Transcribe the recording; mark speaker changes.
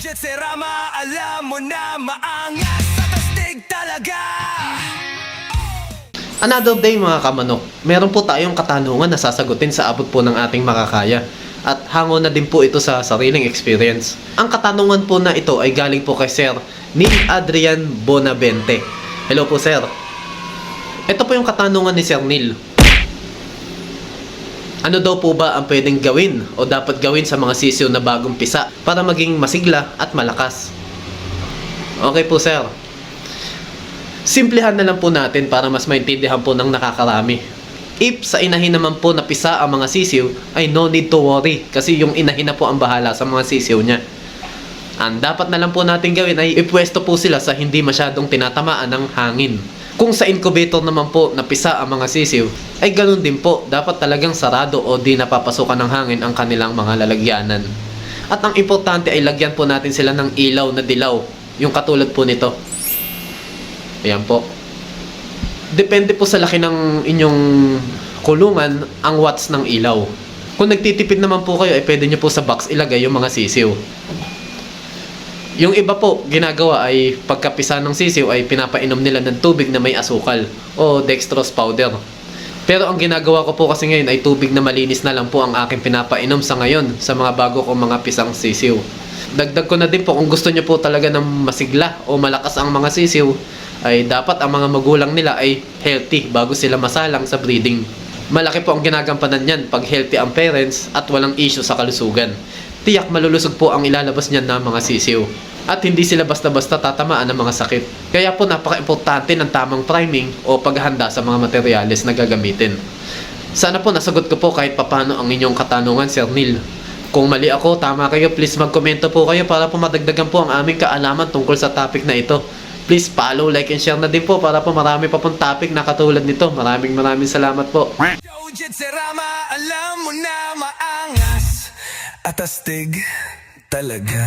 Speaker 1: Jet Serama, alam mo na maangas at astig talaga
Speaker 2: Another day mga kamanok, meron po tayong katanungan na sasagutin sa abot po ng ating makakaya. At hango na din po ito sa sariling experience. Ang katanungan po na ito ay galing po kay Sir Neil Adrian Bonavente. Hello po Sir. Ito po yung katanungan ni Sir Neil. Ano daw po ba ang pwedeng gawin o dapat gawin sa mga sisiw na bagong pisa para maging masigla at malakas? Okay po Sir. Simplihan na lang po natin para mas maintindihan po ng nakakarami. If sa inahin naman po na pisa ang mga sisiw, ay no need to worry kasi yung inahin na po ang bahala sa mga sisiw niya. Ang dapat na lang po natin gawin ay ipwesto po sila sa hindi masyadong tinatamaan ng hangin. Kung sa incubator naman po napisa ang mga sisiw, ay ganun din po, dapat talagang sarado o di napapasukan ng hangin ang kanilang mga lalagyanan. At ang importante ay lagyan po natin sila ng ilaw na dilaw, yung katulad po nito. Ayan po. Depende po sa laki ng inyong kulungan ang watts ng ilaw. Kung nagtitipid naman po kayo, ay pwede nyo po sa box ilagay yung mga sisiw. Yung iba po, ginagawa ay pagkapisa ng sisiw ay pinapainom nila ng tubig na may asukal o dextrose powder. Pero ang ginagawa ko po kasi ngayon ay tubig na malinis na lang po ang aking pinapainom sa ngayon sa mga bago kong mga pisang sisiw. Dagdag ko na din po kung gusto nyo po talaga ng masigla o malakas ang mga sisiw ay dapat ang mga magulang nila ay healthy bago sila masalang sa breeding. Malaki po ang ginagampanan niyan pag healthy ang parents at walang issue sa kalusugan. Tiyak malulusog po ang ilalabas niyan ng mga sisiw. At hindi sila basta-basta tatamaan ng mga sakit. Kaya po napaka-importante ng tamang priming o paghahanda sa mga materyales na gagamitin. Sana po nasagot ko po kahit papano ang inyong katanungan, Sir Neil. Kung mali ako, tama kayo, please magkomento po kayo para po madagdagan po ang aming kaalaman tungkol sa topic na ito. Please follow, like, and share na din po para po marami pa pong topic na katulad nito. Maraming maraming salamat po.
Speaker 1: Serama, alam mo na maangas at astig talaga